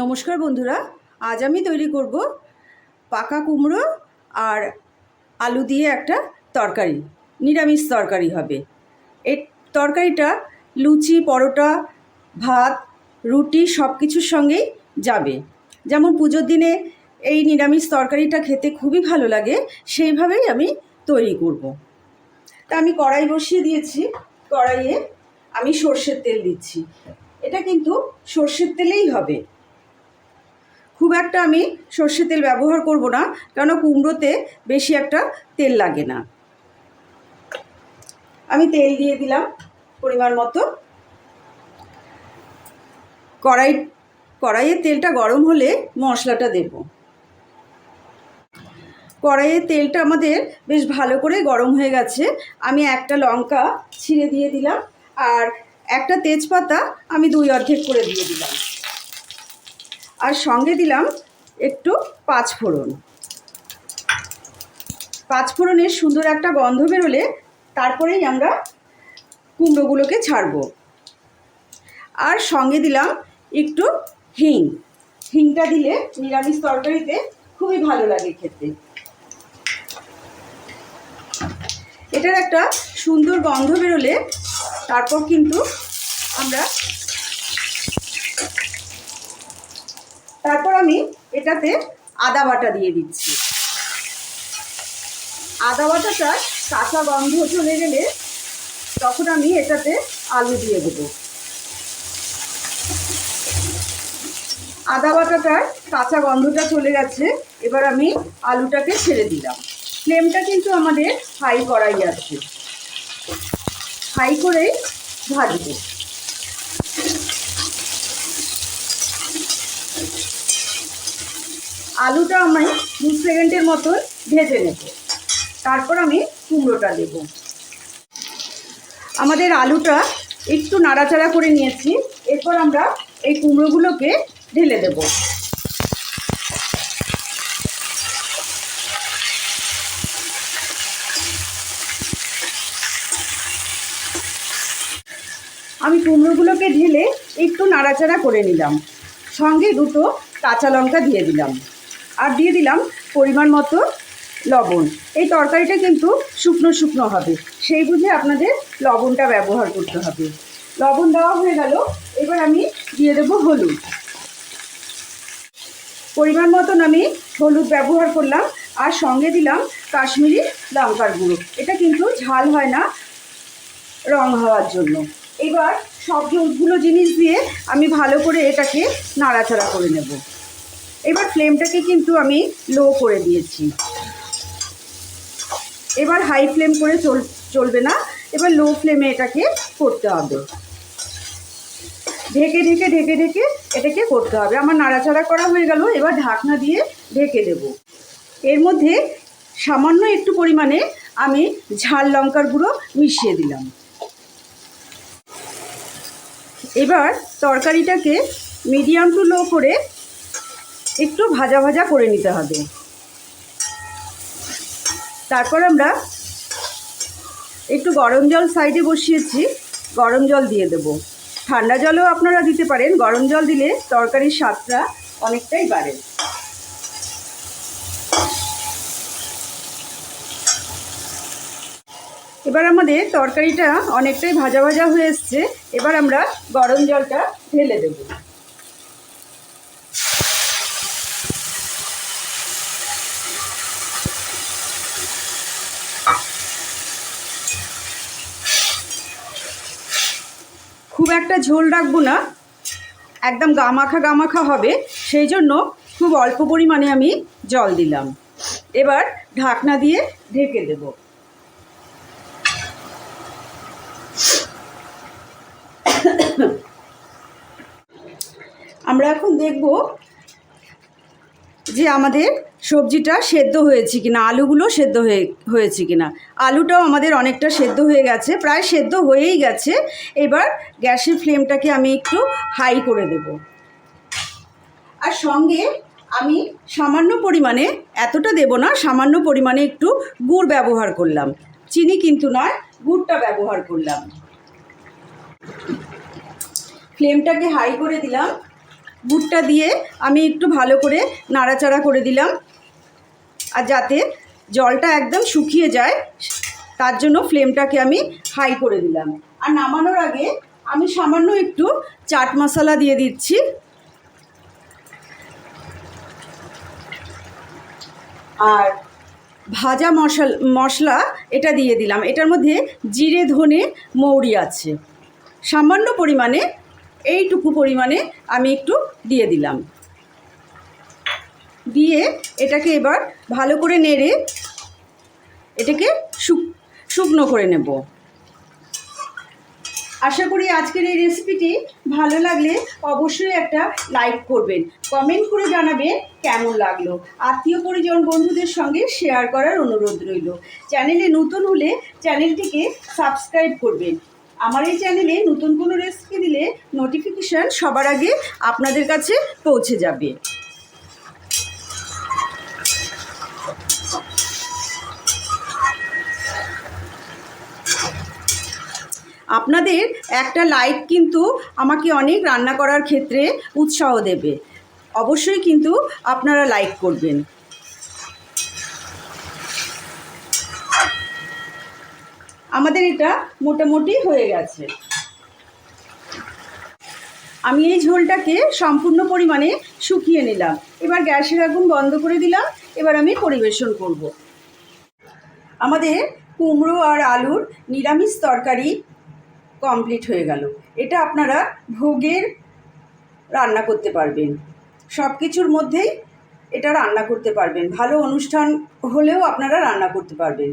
নমস্কার বন্ধুরা, আজ আমি তৈরি করব পাকা কুমড়ো আর আলু দিয়ে একটা তরকারি, নিরামিষ তরকারি হবে। এই তরকারিটা লুচি, পরোটা, ভাত, রুটি সব কিছুর সঙ্গেই যাবে। যেমন পুজোর দিনে এই নিরামিষ তরকারিটা খেতে খুবই ভালো লাগে, সেইভাবেই আমি তৈরি করব। তা আমি কড়াই বসিয়ে দিয়েছি, কড়াইয়ে আমি সর্ষের তেল দিচ্ছি। এটা কিন্তু সর্ষের তেলেই হবে। খুব একটা আমি সর্ষের তেল ব্যবহার করব না, কেন কুমড়োতে বেশি একটা তেল লাগে না। আমি তেল দিয়ে দিলাম পরিমাণ মতো। কড়াই, কড়াইয়ের তেলটা গরম হলে মশলাটা দেব। কড়াইয়ের তেলটা আমাদের বেশ ভালো করে গরম হয়ে গেছে। আমি একটা লঙ্কা ছিঁড়ে দিয়ে দিলাম আর একটা তেজপাতা আমি দুই অর্ধেক করে দিয়ে দিলাম। আর সঙ্গে দিলাম একটু পাঁচফোড়ন পাঁচফোড়নের সুন্দর একটা গন্ধ বেরোলে তারপরেই আমরা কুমড়োগুলোকে ছাড়বো। আর সঙ্গে দিলাম একটু হিং। হিংটা দিলে নিরামিষ তরকারিতে খুবই ভালো লাগে খেতে। এটার একটা সুন্দর গন্ধ বেরোলে তারপর কিন্তু আমরা তারপর আমি এটাতে আদা বাটা দিয়ে দিচ্ছি। আদা বাটাটা কাঁচা গন্ধ চলে গেলে তখন আমি এটাতে আলু দিয়ে দেব। আদা বাটাটার কাঁচা গন্ধটা চলে গেছে, এবার আমি আলুটাকে ছেড়ে দিলাম। ফ্লেমটা কিন্তু আমাদের হাই করাই আছে। হাই করেই ভাজবো। আলুটা আমি দু সেকেন্ডের মতন ভেজে নেব। তারপর আমি কুমড়োটা দেব। আমাদের আলুটা একটু নাড়াচাড়া করে নিয়েছি। এরপর আমরা এই কুমড়োগুলোকে ঢেলে দেব। আমি কুমড়োগুলোকে ঢেলে একটু নাড়াচাড়া করে নিলাম। সঙ্গে দুটো কাঁচা লঙ্কা দিয়ে দিলাম। আর দিয়ে দিলাম পরিমাণ মতো লবণ। এই তরকারিটা কিন্তু শুকনো শুকনো হবে। সেই বুঝে আপনাদের লবণটা ব্যবহার করতে হবে। লবণ দেওয়া হয়ে গেল। এবার আমি দিয়ে দেবো হলুদ। পরিমাণ মতন আমি হলুদ ব্যবহার করলাম আর সঙ্গে দিলাম কাশ্মীরি লঙ্কার গুঁড়ো। এটা কিন্তু ঝাল হয় না রং হওয়ার জন্য। এবার সবগুলো জিনিস দিয়ে আমি ভালো করে এটাকে নাড়াচাড়া করে নেব। এবার ফ্লেমটাকে কিন্তু আমি লো করে দিয়েছি। এবার হাই ফ্লেম করে চল, চলবে না। এবার লো ফ্লেমে এটাকে করতে হবে। ঢেকে ঢেকে ঢেকে ঢেকে এটাকে করতে হবে। আমার নাড়াচাড়া করা হয়ে গেল, এবার ঢাকনা দিয়ে ঢেকে দেব। এর মধ্যে সামান্য একটু পরিমাণে আমি ঝাল লঙ্কার গুঁড়ো মিশিয়ে দিলাম। এবার তরকারিটাকে মিডিয়াম টু লো করে একটু ভাজা ভাজা করে নিতে হবে। তারপর আমরা একটু গরম জল সাইডে বসিয়েছি, গরম জল দিয়ে দেব। ঠান্ডা জলও আপনারা দিতে পারেন, গরম জল দিলে তরকারির স্বাদটা অনেকটাই বাড়ে। এবার আমাদের তরকারিটা অনেকটাই ভাজা ভাজা হয়ে এসছে, এবার আমরা গরম জলটা ঢেলে দেব। খুব একটা ঝোল রাখব না। একদম গামাখা গামাখা হবে। সেই জন্য খুব অল্প পরিমাণে আমি জল দিলাম। এবার ঢাকনা দিয়ে ঢেকে দেবো। আমরা এখন দেখব যে আমাদের সবজিটা সেদ্ধ হয়েছে কিনা, আলুগুলো সেদ্ধ হয়ে, হয়েছে কিনা। আলুটাও আমাদের অনেকটা সেদ্ধ হয়ে গেছে, প্রায় সেদ্ধ হয়েই গেছে। এবার গ্যাসের ফ্লেমটাকে আমি একটু হাই করে দেব। আর সঙ্গে আমি সামান্য পরিমাণে, এতটা দেব না, সামান্য পরিমাণে একটু গুড় ব্যবহার করলাম। চিনি কিন্তু নয়, গুড়টা ব্যবহার করলাম। ফ্লেমটাকে হাই করে দিলাম। গুড়টা দিয়ে আমি একটু ভালো করে নাড়াচাড়া করে দিলাম। আর যাতে জলটা একদম শুকিয়ে যায়, তার জন্য ফ্লেমটাকে আমি হাই করে দিলাম। আর নামানোর আগে আমি সামান্য একটু চাট মশলা দিয়ে দিচ্ছি। আর ভাজা মশল, মশলা এটা দিয়ে দিলাম। এটার মধ্যে জিরে, ধনে, মৌরি আছে। সামান্য পরিমাণে এইটুকু পরিমাণে আমি একটু দিয়ে দিলাম। দিয়ে এটাকে এবার ভালো করে নেড়ে এটাকে শুক, শুকনো করে নেব। আশা করি আজকের এই রেসিপিটি ভালো লাগলে অবশ্যই একটা লাইক করবেন। কমেন্ট করে জানাবে কেমন লাগল। আত্মীয় পরিজন বন্ধুদের সঙ্গে শেয়ার করার অনুরোধ রইল। চ্যানেলে নতুন হলে চ্যানেলটিকে সাবস্ক্রাইব করবেন। আমার এই চ্যানেলে নতুন কোনো রেসিপি দিলে নোটিফিকেশান সবার আগে আপনাদের কাছে পৌঁছে যাবে। আপনাদের একটা লাইক কিন্তু আমাকে অনেক রান্না করার ক্ষেত্রে উৎসাহ দেবে। অবশ্যই কিন্তু আপনারা লাইক করবেন। আমাদের এটা মোটামুটি হয়ে গেছে। আমি এই ঝোলটাকে সম্পূর্ণ পরিমাণে শুকিয়ে নিলাম। এবার গ্যাসের আগুন বন্ধ করে দিলাম। এবার আমি পরিবেশন করব। আমাদের কুমড়ো আর আলুর নিরামিষ তরকারি কমপ্লিট হয়ে গেল। এটা আপনারা ভোগের রান্না করতে পারবেন। সব কিছুর মধ্যেই এটা রান্না করতে পারবেন। ভালো অনুষ্ঠান হলেও আপনারা রান্না করতে পারবেন।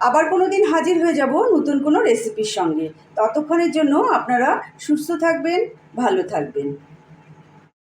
আবার কোনো দিন হাজির হয়ে যাব নতুন কোনো রেসিপির সঙ্গে। ততক্ষণের জন্য আপনারা সুস্থ থাকবেন, ভালো থাকবেন।